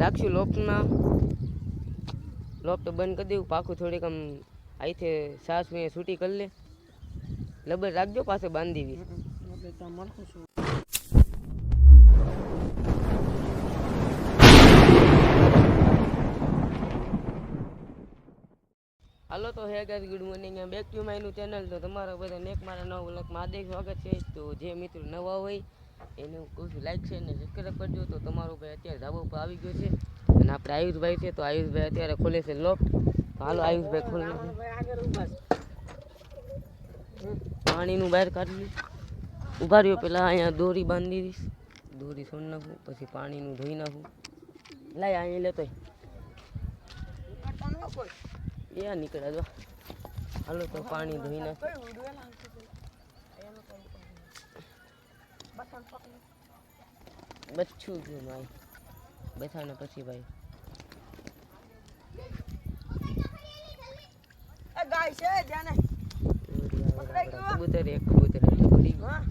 રાખશું લોપ લોફ્ટ બંધ કરી દેવું પાકું થોડીક આમ અહીંથી સાસ મેં છૂટી કરી લે. લબર રાખજો પાસે બાંધી દેવી હાલો તો hey guys good morning back to માયનું channel તો તમારા બધા નેક મારા નવ લખ મહાદેવ સ્વાગત છે. તો જે મિત્રો નવા હોય એને હું કહું છું લાઈક છે ને સબસ્ક્રાઈબ કરજો. તો તમારો ભાઈ અત્યારે ધાબા ઉપર આવી ગયો છે. અને આપણે આયુષભાઈ છે તો આયુષભાઈ અત્યારે ખોલે છે લોફ્ટ હાલો આયુષભાઈ ખોલે પાણીનું બહાર કાઢી ઊભા રહ્યો પેલા અહીંયા દોરી બાંધી દઈશ. દોરી છોડી નાખું પછી પાણીનું ધોઈ નાખું. લાય અહીં લેતો એ નીકળ્યા જો. હાલો તો પાણી ધોઈ નાખ બચ્છું ગયું ભાઈ બેસાને પછી ભાઈ. ગાય છે જાને? કબૂતર એક કબૂતર એટલે પડી ગયું હા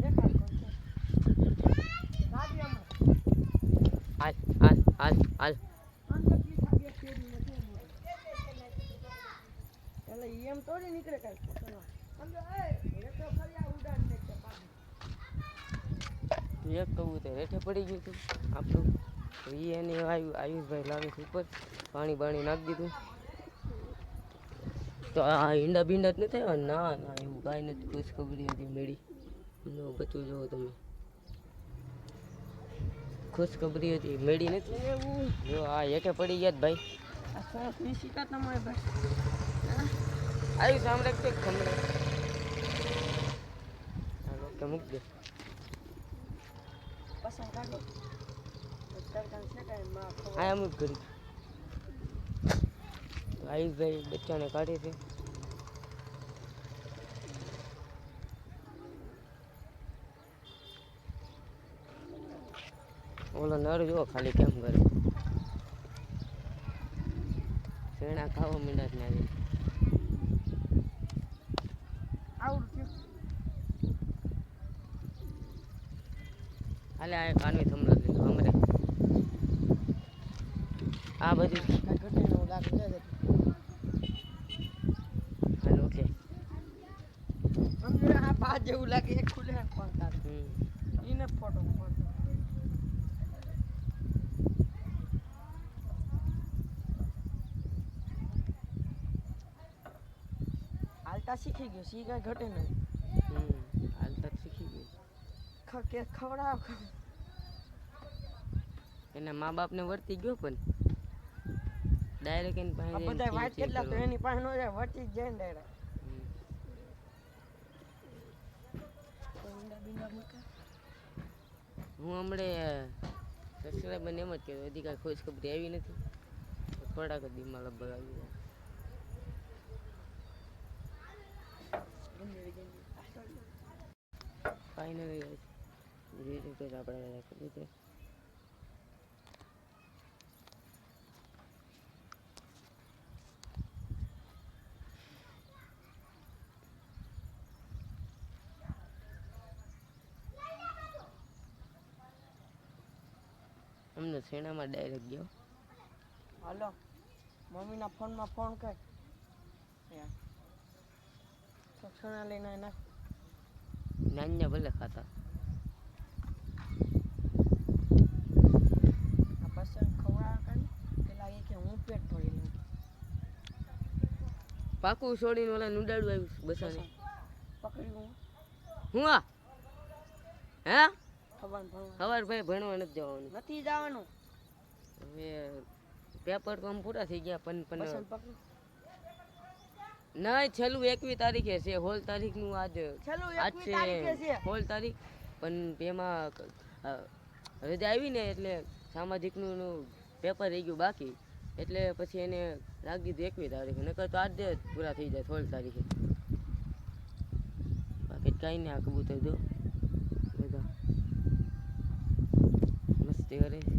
દેખાડ કોઈ છે. ગાડી આમાં. હાલ હાલ હાલ હાલ અંદર પીઠા બે શેરીને કેમ હોય? એટલે ઈ એમ થોડી નીકળે કાંઈ પકડવા. અંદર, એ, એ તો ખાલી આ ઉડાડ નાખશે પાછું. એક કબૂતર હેઠે પડી ગયું હતું આપણું તો એ એને આવ્યું આયુષભાઈ લાવે છે ઉપર. પાણી બાણી નાખી દીધું. તો આ ઈંડા બીંડા જ નથી આવ્યા? ના ના એવું કાંઈ નથી. ખુશખબરી હતી મેળી. નો બચવું જુઓ તમે. ખુશખબરી હતી મેળી નથી એવું જો આ હેઠે પડી ગયા ભાઈ. આવ્યું સાંભળે ખમણે મૂક દે. પસંદ કાઢો છે કાંઈ માં ખબર. આયા મૂક કરી આયુષભાઈ બચ્ચાને કાઢી છે. ઓલો નર જો ખાલી કેમ કરે. શેણા ખાવા મીંડા જ ના દે આવડું થયું. હાલે આ કાનવી થમલો લીધું હમરે. આ બધું. હાલો ઓકે. આ પા જેવું લાગે એક ખુલે ને પણ તારે. ફોટો ફોટો હાલતા શીખી ગયો સી કાંઈ ઘટે નહીં હમ હાલ તક શીખી ગયું ખ- કે ખવડાવ. એના મા બાપને વર્તી ગયો પણ. ડાયરેક્ટ એની પાસે બધા વાત કેટલા તો એની પાસે નો જાય વર્તી જ જાય ડાયરેક્ટ હું હમણે સબસ્ક્રાઈબરને એમ જ કહેતો હજી કાંઈ ખુશખબરી આવી નથી. થોડાક દીમાં લગભગ આવી જાય. ગમે એવી ધીરે આપણે કબૂતર અમને શેણામાં ડાયરેક્ટ ગયો. હાલો. મમ્મીના ફોનમાં ફોન કર. છણા લઈને નાખ નાન્યા ભલે ખાતા આ પછી ખવડાવ કરી પેલા એ કે હું પેટ ભરી લઉં પાકું છોડીને ઓલા નુડાડું આવ્યું બસાને હું. આ? હે? ખબર ભાઈ ભણવા નથી જવાનું. નથી જવાનું. હવે પેપર તો આમ પૂરા થઈ ગયા પણ પસંદ પણ નહીં છેલ્લું એકવી તારીખે છે. હોલ તારીખનું આજ આજ છે હોલ તારીખ. પણ એમાં રજા આવી ને એટલે સામાજિકનું નું પેપર રહી ગયું બાકી. એટલે પછી એને રાખી દીધું એકવી તારીખે. નકર તો આજે પૂરા થઈ જાય, સોળ તારીખે. બાકી કાંઈ નહીં આ કબૂતર દો બધા. મસ્તી કરે છે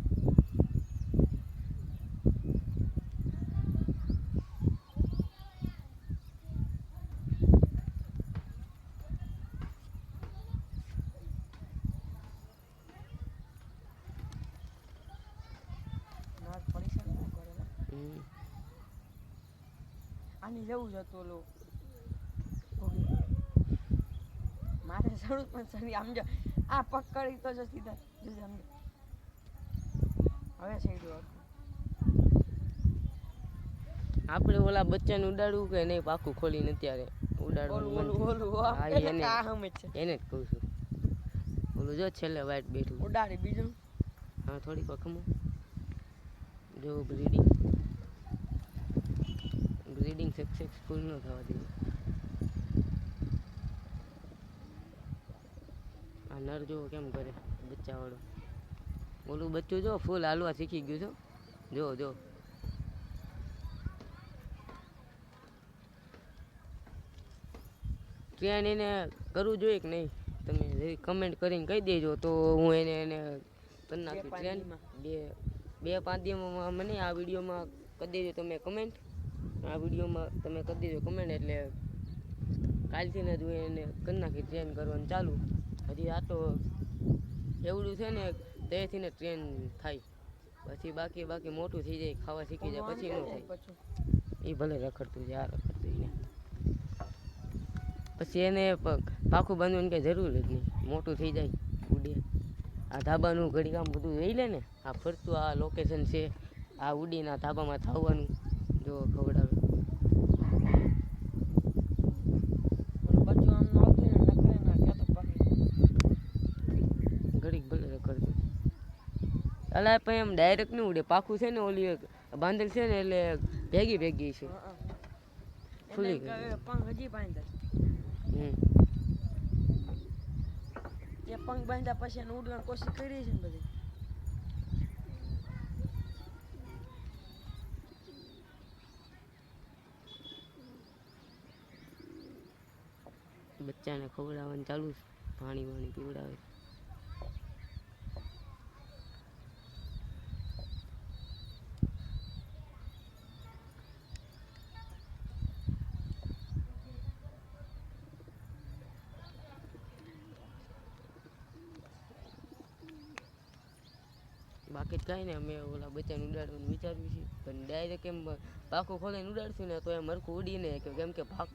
આની જવું છે તો લો મારે ચડવું પણ સરી આમ જો આ પકડી તો જો સીધા જોજે આમ હવે છે આપણે ઓલા બચ્ચાને ઉડાડવું કે નહીં પાકું ખોલીને અત્યારે ઉડાડવાનું એને. જ. કહું છું. ઓલું જો છેલ્લે વાઈટ બેઠું. ઉડાડી બીજું. હા થોડીક વખમો જો બ્રીડિંગ. બ્રીડિંગ સક્સેસફુલ ન થવા દેવું આ નર જો કેમ કરે બચ્ચાવાળો. ઓલું બચ્ચું જો ફૂલ હાલવા શીખી ગયું છો જો જો. ટ્રેન એને કરવું જોઈએ કે નહીં? તમે કમેન્ટ કરીને કહી દેજો તો હું એને એને કરી નાખી ટ્રેનમાં બે બે પાંચ દિવસમાં મને આ વિડીયોમાં કરી દેજો તમે કમેન્ટ આ વિડીયોમાં તમે કરી દેજો કમેન્ટ એટલે કાલથી ને જ હું એને કરી નાખી ટ્રેન કરવાનું ચાલુ. હજી આ તો એવડું છે ને તેથી ને ટ્રેન થાય. પછી બાકી બાકી મોટું થઈ જાય, ખાવા શીખી જાય, પછી ન થાય. એ ભલે રખડતું છે, આ રખડતું એને પછી એને પાખું બાંધવાની કંઈ જરૂર જ નહીં મોટું થઈ જાય, ઉડે. આ ધાબાનું ઘડી કામ બધું રહી લે ને, આ ફરતું આ લોકેશન છે, આ ઉડીના ધાબામાં થવાનું, જો ખવડાવે ઓલું બચ્ચું આમ નો આવતું ને નકરે ના ક્યાં તો પકડી ઘડીક ભલે રખડતું અલા પણ એમ ડાયરેક્ટ નહીં ઉડે. પાખું છે ને ઓલી એક બાંધેલ છે ને એટલે ભેગી ભેગી છે. ગઈ. પંખ હજી બાંધેલ. હમ. એ પંખ બાંધ્યા પછી એને ઉડવાની કોશિશ કરી છે ને બધી. બચ્ચાને ખવડાવવાનું ચાલુ છે. પાણી વાણી પીવડાવે. બાકી જ કાંઈ નહીં, અમે ઓલા બચ્ચાને ઉડાડવાનું વિચાર્યું છે. પણ ડાયરેક્ટ એમ પાખું ખોલીને ઉડાડશું ને તો એમ હરખું ઉડી નહીં કેમ કે પાક,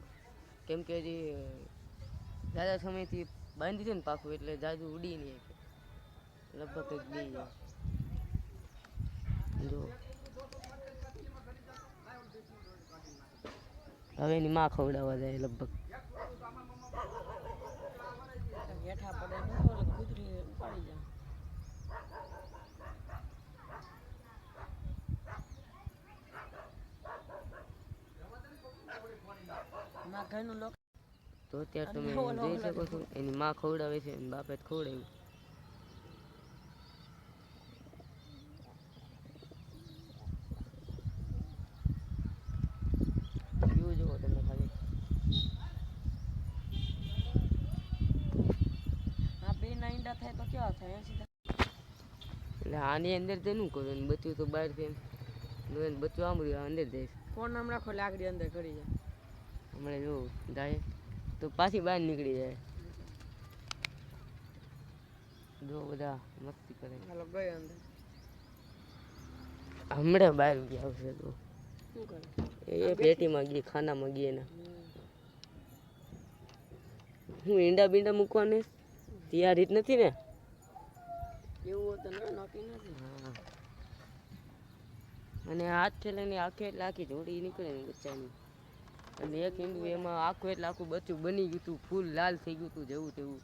કેમ કે જે દાદા સમયથી બાંધી છે ને પાખું એટલે જાજુ ઉડી નહીં લગભગ કંઈક બે. જો. હવે એની માં ખવડાવવા જાય લગભગ. હેઠા પડે ને ઓલે કૂતરી ઉપાડી જાય મારા ઘરનું લોક. તો અત્યારે તમે જોઈ શકો છો એની માં ખવડાવે છે એની બાપે ખવડાવ્યું. એટલે આની અંદર તો શું કરું બચ્યું તો બહારથી બચ્યું આમ રહ્યું, અંદર જઈશ ફોન નામ રાખો લાકડી અંદર કરી જાય. હમણાં જો જાય તો પાછી બહાર નીકળી જાય. જો બધા મસ્તી કરે. હાલો ગયો અંદર. હમણાં બહાર ગયા આવશે તો. શું કરે? એ પેટીમાં ગઈ ખાનામાં ગઈ એના. હું ઈંડા બીંડા મૂકવાને? ત્યાં રીત નથી ને? એવું તો ના નક્કી નથી. હા. અને હાથ લઈને આખે એટલે આખી જોડી નીકળે ને બચ્ચાની અને એક ઈંડું એમાં આખું એટલે આખું બચ્ચું બની ગયું હતું ફૂલ લાલ થઈ ગયું હતું જેવું તેવું.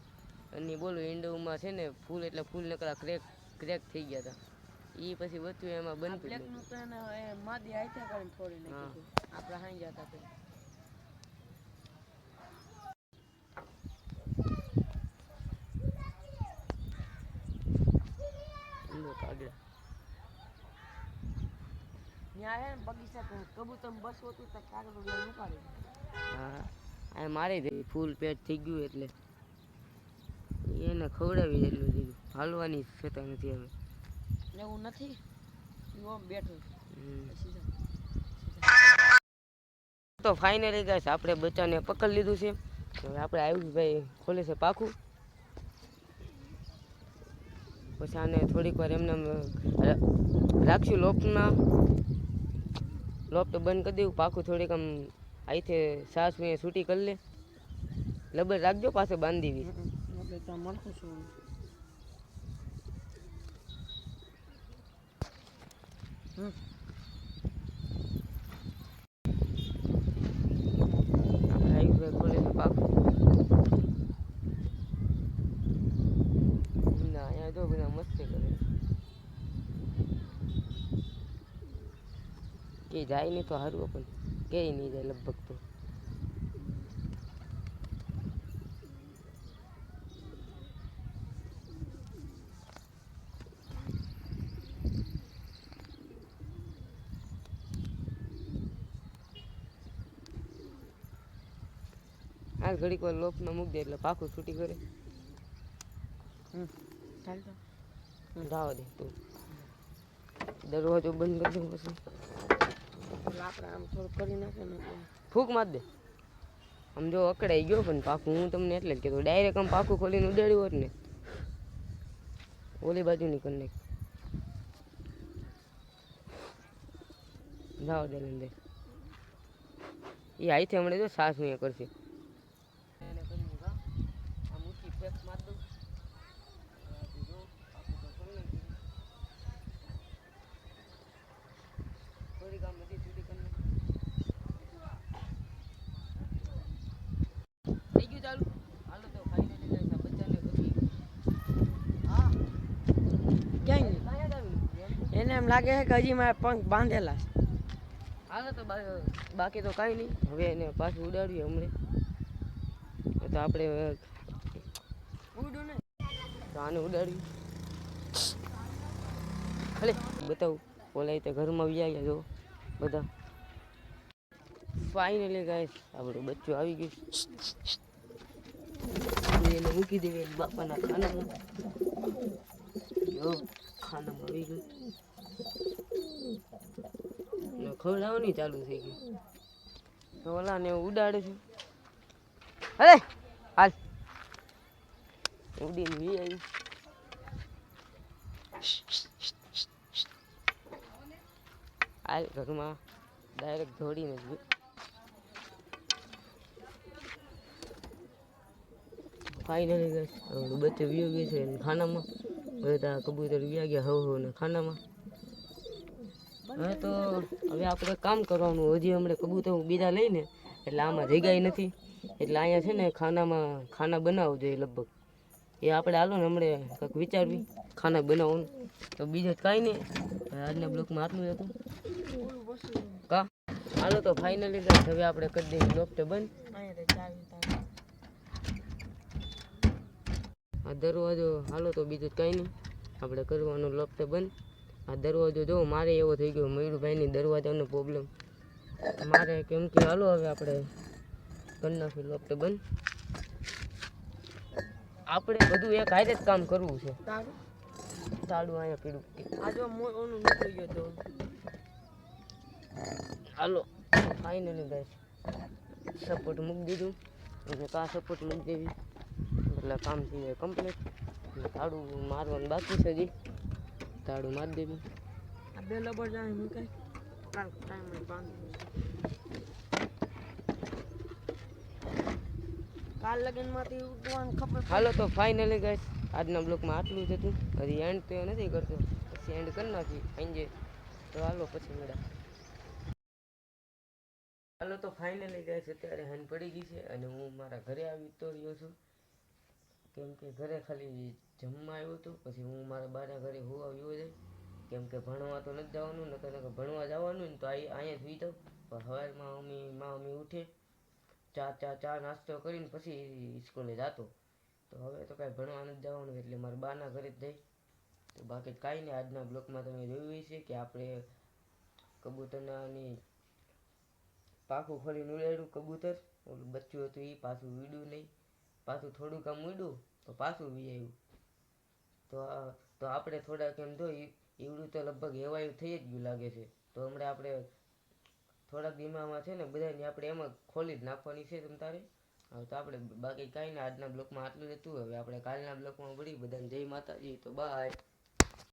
અને બોલો ઈંડુમાં છે ને ફૂલ એટલે ફૂલ નકરા ક્રેક ક્રેક થઈ ગયા હતા એ પછી બચ્ચું એમાં બનતું માદી કરીને નાખ્યું આપણે હાઈ જતા તે ઈંડો કાગડા હે બગીચા કબૂતર બસ હોતું તો કાગડો લઈને ઉપાડી હા આ મારી થઈ ફૂલ પેટ થઈ ગયું એટલે. એને ખવડાવી એટલું થયું હાલવાની થતા નથી હવે. એવું નથી ઓમ બેઠું તો ફાઇનલી ગાઈસ આપણે બચ્ચાને પકડી લીધું છે. હવે આપણે આવ્યું ભાઈ ખોલે છે પાખું. પછી આને થોડીક વાર એમને રાખશું લોપમાં. લોપ તો બંધ કરી દેવું પાખું થોડીક આમ અહીંથી સાસ મેં છૂટી કરી લે. લબર રાખજો પાસે બાંધી વી હમ આપણે હાઈવે ખોલે તો પાકું ના અહીંયા જો બધા મસ્તી કરે કે જાય નહીં તો સારું પણ કે નહીં જાય લગભગ તો. હાલ ઘડીક વાર લોપમાં મૂકી દે એટલે પાકું છૂટી કરે તો દે તું. દરવાજો બંધ કરી દઉં પછી. એટલે આપણે આમ થોડું કરી નાખે ને એટલે. ફૂક માર દે. આમ જો અકળાઈ ગયો પણ પાકું હું તમને એટલે જ કીધું ડાયરેક્ટ આમ પાકું ખોલીને ઉડાડ્યું હોત ને. ઓલી બાજુ ની કરી નાખ. જાઓ દે અંદર. એ આઈથી હમણાં જો સાસ નહીં કરશે. એને કરી મૂકા આમ ઊંચી ફેક માર દઉં આ જો પાકું તો કરી નાખ્યું. થોડીક આમ બધી છૂટી કરી નાખ. થઈ ગયું ચાલુ હાલો તો ફાઇનલી જાય છે બચ્ચાને પછી હા ક્યાંય નહીં કાંઈ એમ લાગે છે કે હજી મારા પંખ બાંધેલા છે. હાલો તો બાકી તો કાંઈ નહીં. હવે એને પાછું ઉડાડ્યું હમણે. તો આપણે ઉડું ને તો આને ઉડાડ્યું ભલે બતાવું. બોલાય તે ઘરમાં વી ગયા જો બધા. ફાઇનલી ગાઈસ આપણું બચ્ચું આવી ગયું એને મૂકી દેવી બાપાના ખાનામાં. જો ખાનામાં આવી ગયું. ખવડાવવાની ચાલુ થઈ ગયું ઓલા ને ઉડાડે છે. અરે હાલ. ઉડીને વી આવી. હાલ ઘરમાં ડાયરેક્ટ દોડીને ગયું ફાઇનલી ગઈ બચ્ચે વ્યૂ ગયું છે ખાનામાં. બધા કબૂતર વ્યા ગયા હવ હવ ને ખાનામાં. હવે તો હવે આપણે કામ કરવાનું. હજી હમણાં કબૂતર બીજા લઈને, એટલે આમાં જગ્યાએ નથી. એટલે અહીંયા છે ને ખાનામાં, ખાના બનાવવું જોઈએ લગભગ. એ આપણે હાલો ને હમણે કંઈક વિચારવી, ખાના બનાવવાનું. તો બીજું જ કાંઈ નહીં. આજના બ્લોકમાં આટલું હતું. કા? હાલો તો ફાઇનલી હવે આપણે કરી દઈએ બ્લોક તો બંધ. આ દરવાજો, હાલો તો બીજું જ કાંઈ નહીં. આપણે કરવાનું લોફ્ટ બંધ. આ દરવાજો જો મારે એવો થઈ ગયો મયુરભાઈની દરવાજાનો પ્રોબ્લેમ મારે કેમ કે હાલો હવે આપણે કરી નાખ્યું લોફ્ટ બંધ. આપણે બધું એક હારે જ કામ કરવું છે. તાળું અહીંયા પીડું આ જો ઓનું નીકળી ગયો તો હાલો ફાઇનલી ગાઈસ સપોર્ટ મૂકી દીધું. એટલે કા સપોર્ટ મૂકી દેવી? એટલે કામ થઈ જાય કમ્પ્લીટ તાળું મારવાનું બાકી છે હજી. તાળું મારી દેવી આ બે લબર જાણે મૂકાય કાલ ટાઈમ બાંધી. કાલ લગનમાંથી ઉઠવાનું ખબર હાલો તો ફાઇનલી ગાઈસ આજના બ્લોકમાં આટલું જ હતું. હજી એન્ડ તો નથી કરતો પછી એન્ડ કરી નાખી સાંજે. તો હાલો પછી મેળા હાલો તો ફાઇનલી ગાઈસ અત્યારે હેન્ડ પડી ગઈ છે અને હું મારા ઘરે આવી તો રહ્યો છું. કેમ કે ઘરે ખાલી જમવા આવ્યો હતો, પછી હું મારા બાના ઘરે હું આવ્યો છે કેમ કે ભણવા તો નથી જવાનું, નકર નકર ભણવા જવાનું ને તો અહીં અહીંયા સુઈ જાઉં. પણ સવારમાં મમ્મી, મા મમ્મી ઉઠે, ચા ચા ચા નાસ્તો કરીને પછી સ્કૂલે જતો. તો હવે તો કાંઈ ભણવા નથી જવાનું એટલે મારા બાના ઘરે જ જઈ તો બાકી કાંઈ નહીં, આજના બ્લોકમાં તમે જોયું હશે કે આપણે કબૂતરનાની પાખું ખોલીને ઉડાડ્યું, કબૂતર. બચ્ચું હતું એ પાછું વીડ્યું નહીં. પાછું થોડુંક આમ ઉડ્યું, તો પાછું વી તો તો આપણે થોડાક એમ જો ઈવડું તો લગભગ એવાયું થઈ જ ગયું લાગે છે. તો હમણાં આપણે થોડાક દિમાગમાં છે ને બધાને આપણે એમાં ખોલી જ નાખવાની છે તમ તારે. હવે તો આપણે બાકી કાંઈ ના, આજના બ્લોકમાં આટલું જ હતું. હવે આપણે કાલના બ્લોકમાં મળી બધાને જય માતાજી, તો બાય.